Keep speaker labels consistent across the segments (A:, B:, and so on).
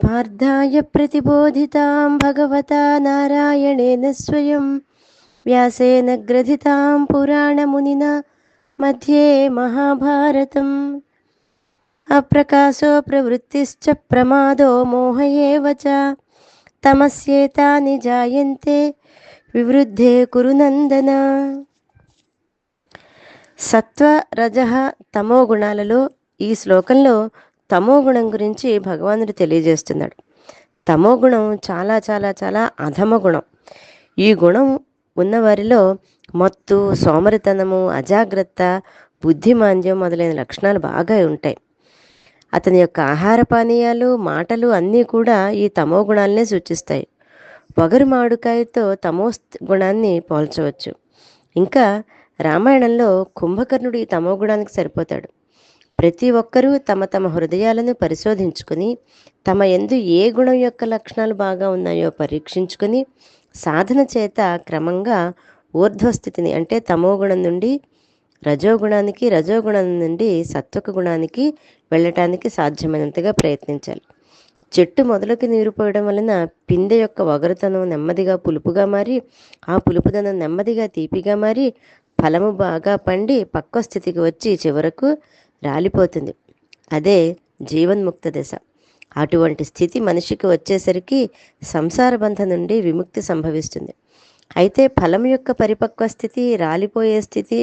A: पार्थाय प्रतिबोधितां भगवता नारायणेन स्वयं व्यासेन ग्रथितां पुराणमुनिना मध्ये महाभारतम् अप्रकाशो प्रवृत्तिश्च प्रमादो मोह एव च तमस्येतानि जायन्ते వివృద్ధే కురునందన సత్వ రజ తమో గుణాలలో ఈ శ్లోకంలో తమో గుణం గురించి భగవానుడు తెలియజేస్తున్నాడు. తమో గుణం చాలా చాలా చాలా అధమ గుణం. ఈ గుణం ఉన్నవారిలో మత్తు సోమరితనము అజాగ్రత్త బుద్ధిమాంద్యం మొదలైన లక్షణాలు బాగా ఉంటాయి. అతని యొక్క ఆహార పానీయాలు మాటలు అన్నీ కూడా ఈ తమో గుణాలనే సూచిస్తాయి. పొగరు మామిడికాయతో తమో గుణాన్ని పోల్చవచ్చు. ఇంకా రామాయణంలో కుంభకర్ణుడు ఈ తమో గుణానికి సరిపోతాడు. ప్రతి ఒక్కరూ తమ తమ హృదయాలను పరిశోధించుకుని తమ ఎందు ఏ గుణం యొక్క లక్షణాలు బాగా ఉన్నాయో పరీక్షించుకుని సాధన చేత క్రమంగా ఊర్ధ్వస్థితిని అంటే తమో గుణం నుండి రజోగుణానికి రజోగుణం నుండి సత్వక గుణానికి వెళ్ళటానికి సాధ్యమైనంతగా ప్రయత్నించాలి. చెట్టు మొదలకి నీరు పోయడం వలన పిందె యొక్క వగరుతనం నెమ్మదిగా పులుపుగా మారి ఆ పులుపుదనం నెమ్మదిగా తీపిగా మారి ఫలము బాగా పండి పక్వ స్థితికి వచ్చి చివరకు రాలిపోతుంది. అదే జీవన్ముక్త దశ. అటువంటి స్థితి మనిషికి వచ్చేసరికి సంసార బంధం నుండి విముక్తి సంభవిస్తుంది. అయితే ఫలం యొక్క పరిపక్వ స్థితి రాలిపోయే స్థితి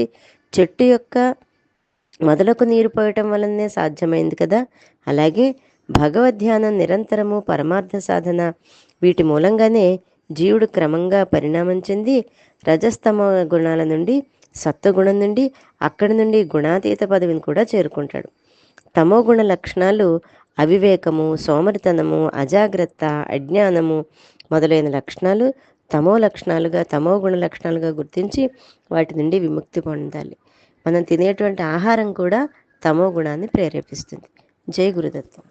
A: చెట్టు యొక్క మొదలకు నీరు పోయటం వలనే సాధ్యమైంది కదా. అలాగే భగవద్ధ్యానం నిరంతరము పరమార్థ సాధన వీటి మూలంగానే జీవుడు క్రమంగా పరిణామం చెంది రజస్తమ గుణాల నుండి సత్వగుణం నుండి అక్కడి నుండి గుణాతీత పదవిని కూడా చేరుకుంటాడు. తమో గుణ లక్షణాలు అవివేకము సోమరితనము అజాగ్రత్త అజ్ఞానము మొదలైన లక్షణాలు తమో లక్షణాలుగా తమో గుణ లక్షణాలుగా గుర్తించి వాటి నుండి విముక్తి పొందాలి. మనం తినేటువంటి ఆహారం కూడా తమో గుణాన్ని ప్రేరేపిస్తుంది. జై గురుదత్తం.